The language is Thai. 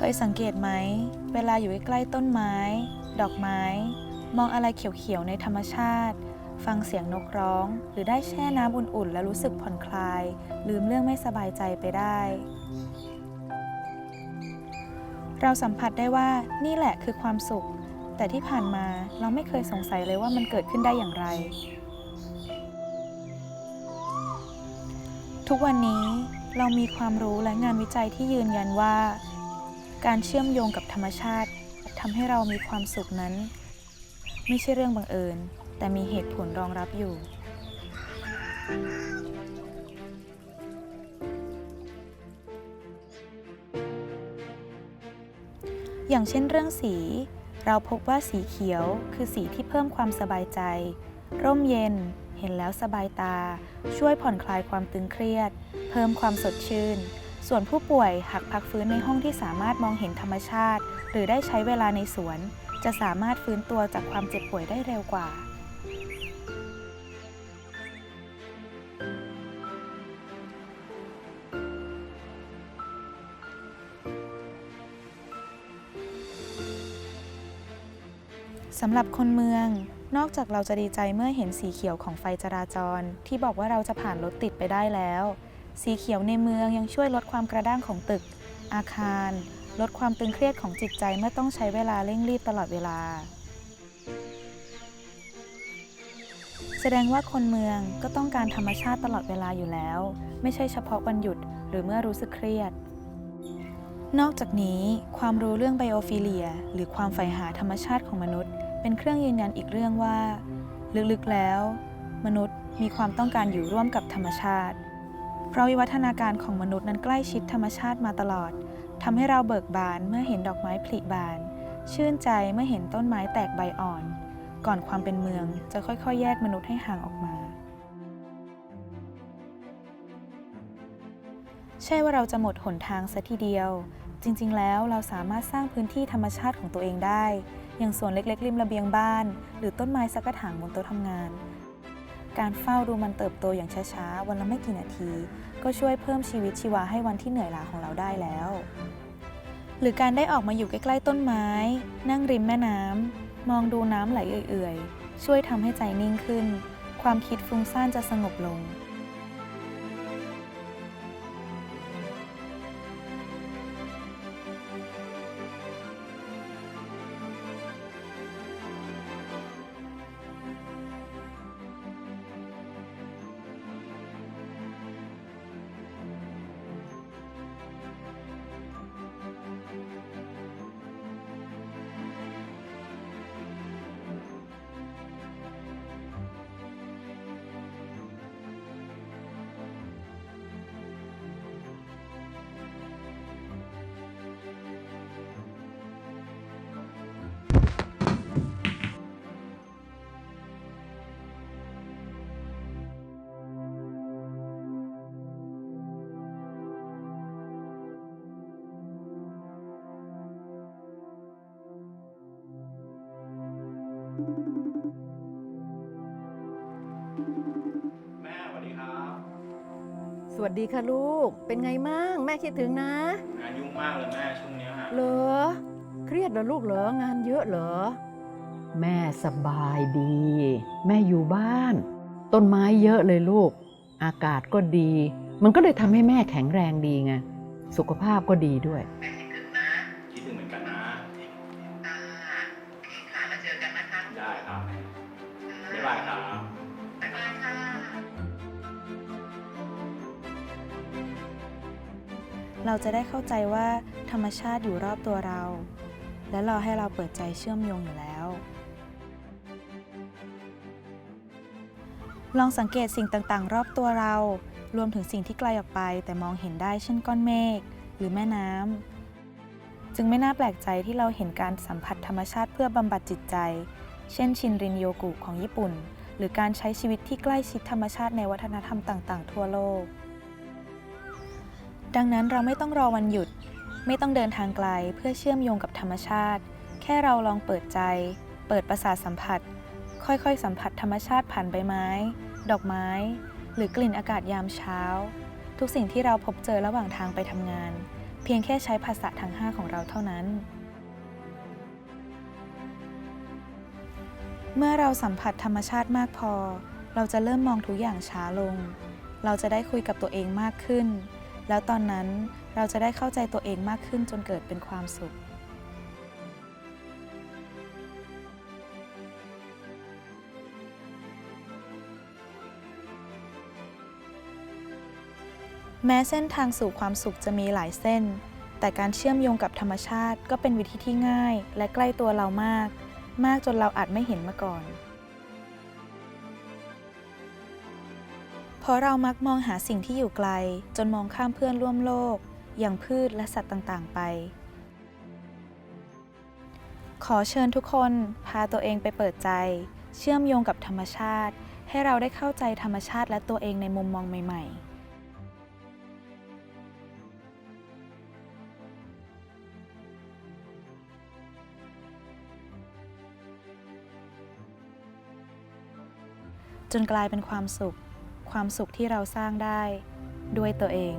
เคยสังเกตไหม เวลาอยู่ใกล้ๆต้นไม้ ดอกไม้ มองอะไรเขียวๆในธรรมชาติ ฟังเสียงนกร้อง หรือได้แช่น้ำอุ่นๆ แล้วรู้สึกผ่อนคลาย ลืมเรื่องไม่สบายใจไปได้ เราสัมผัสได้ว่านี่แหละคือความสุข แต่ที่ผ่านมาเราไม่เคยสงสัยเลยว่ามันเกิดขึ้นได้อย่างไร ทุกวันนี้เรามีความรู้และงานวิจัยที่ยืนยันว่า การเชื่อมโยงกับธรรมชาติทำให้เรามีความสุขนั้น ไม่ใช่เรื่องบังเอิญ แต่มีเหตุผลรองรับอยู่ อย่างเช่นเรื่องสี เราพบว่าสีเขียวคือสีที่เพิ่มความสบายใจ ร่มเย็น เห็นแล้วสบายตา ช่วยผ่อนคลายความตึงเครียด เพิ่มความสดชื่น ส่วนผู้ป่วยหากพักฟื้นในห้องที่สามารถมองเห็นธรรมชาติ หรือได้ใช้เวลาในสวน จะสามารถฟื้นตัวจากความเจ็บป่วยได้เร็วกว่า สำหรับคนเมือง นอกจากเราจะดีใจเมื่อเห็นสีเขียวของไฟจราจร ที่บอกว่าเราจะผ่านรถติดไปได้แล้ว สีเขียวในเมืองยังช่วยลดความกระด้างของตึก อาคาร ลดความตึงเครียดของจิตใจเมื่อต้องใช้เวลาเร่งรีบตลอดเวลา แสดงว่าคนเมืองก็ต้องการธรรมชาติตลอดเวลาอยู่แล้ว ไม่ใช่เฉพาะวันหยุดหรือเมื่อรู้สึกเครียดนอกจากนี้ความรู้เรื่องไบโอฟิเลีย หรือความใฝ่หาธรรมชาติของมนุษย์ เป็นเครื่องยืนยันอีกเรื่องว่า ลึกๆแล้ว มนุษย์มีความต้องการอยู่ร่วมกับธรรมชาติ เพราะวิวัฒนาการของมนุษย์นั้นใกล้ชิดธรรมชาติมาตลอดทำให้เราเบิกบานเมื่อเห็นดอกไม้ผลิบาน ชื่นใจเมื่อเห็นต้นไม้แตกใบอ่อน ก่อนความเป็นเมืองจะค่อยๆ แยกมนุษย์ให้ห่างออกมาใช่ว่าเราจะหมดหนทางซะทีเดียว จริงๆ แล้วเราสามารถสร้างพื้นที่ธรรมชาติของตัวเองได้ อย่างสวนเล็กๆ ริมระเบียงบ้าน หรือต้นไม้สักกระถางบนโต๊ะทำงาน การเฝ้าดูมันเติบโตอย่างช้าๆ วันละไม่กี่นาที ก็ช่วยเพิ่มชีวิตชีวาให้วันที่เหนื่อยล้าของเราได้แล้ว หรือการได้ออกมาอยู่ใกล้ๆต้นไม้ นั่งริมแม่น้ำมองดูน้ำไหลเอื่อยๆ ช่วยทำให้ใจนิ่งขึ้น ความคิดฟุ้งซ่านจะสงบลง แม่สวัสดีครับ สวัสดีค่ะลูก เป็นไงมั่งแม่คิดถึงนะ งานยุ่งมากเลยแม่ช่วงเนี้ยฮะเหรอ เครียดเหรอลูกเหรองานเยอะเหรอ แม่สบายดี แม่อยู่บ้าน ต้นไม้เยอะเลยลูก อากาศก็ดี มันก็เลยทำให้แม่แข็งแรงดีไง สุขภาพก็ดีด้วย เราจะได้เข้าใจว่าธรรมชาติอยู่รอบตัวเรา และรอให้เราเปิดใจเชื่อมโยงอยู่แล้ว ลองสังเกตสิ่งต่างๆ รอบตัวเรา รวมถึงสิ่งที่ไกลออกไป แต่มองเห็นได้เช่นก้อนเมฆหรือแม่น้ำจึงไม่น่าแปลกใจที่เราเห็นการสัมผัสธรรมชาติเพื่อบำบัดจิตใจ เช่นชินรินโยกุของญี่ปุ่น หรือการใช้ชีวิตที่ใกล้ชิดธรรมชาติในวัฒนธรรมต่าง ๆ ทั่วโลก ดังนั้นเราไม่ต้องรอวันหยุด ไม่ต้องเดินทางไกลเพื่อเชื่อมโยงกับธรรมชาติ แค่เราลองเปิดใจ เปิดประสาทสัมผัส ค่อยๆ สัมผัสธรรมชาติผ่านใบไม้ ดอกไม้ หรือกลิ่นอากาศยามเช้า ทุกสิ่งที่เราพบเจอระหว่างทางไปทำงาน เพียงแค่ใช้ภาษาทั้ง5ของเราเท่านั้น เมื่อเราสัมผัสธรรมชาติมากพอ เราจะเริ่มมองทุกอย่างช้าลง เราจะได้คุยกับตัวเองมากขึ้น แล้วตอนนั้นเราจะได้เข้าใจตัวเองมากขึ้นจนเกิดเป็นความสุขแม้เส้นทางสู่ความสุขจะมีหลายเส้น แต่การเชื่อมโยงกับธรรมชาติก็เป็นวิธีที่ง่าย และใกล้ตัวเรามาก มากจนเราอาจไม่เห็นมาก่อน ราะเรามักมองหาสิ่งที่อยู่ไกล จนมองข้ามเพื่อนร่วมโลก อย่างพืชและสัตว์ต่างๆ ไป ขอเชิญทุกคนพาตัวเองไปเปิดใจ เชื่อมโยงกับธรรมชาติ ให้เราได้เข้าใจธรรมชาติและตัวเองในมุมมองใหม่ ๆจนกลายเป็นความสุข ความสุขที่เราสร้างได้ด้วยตัวเอง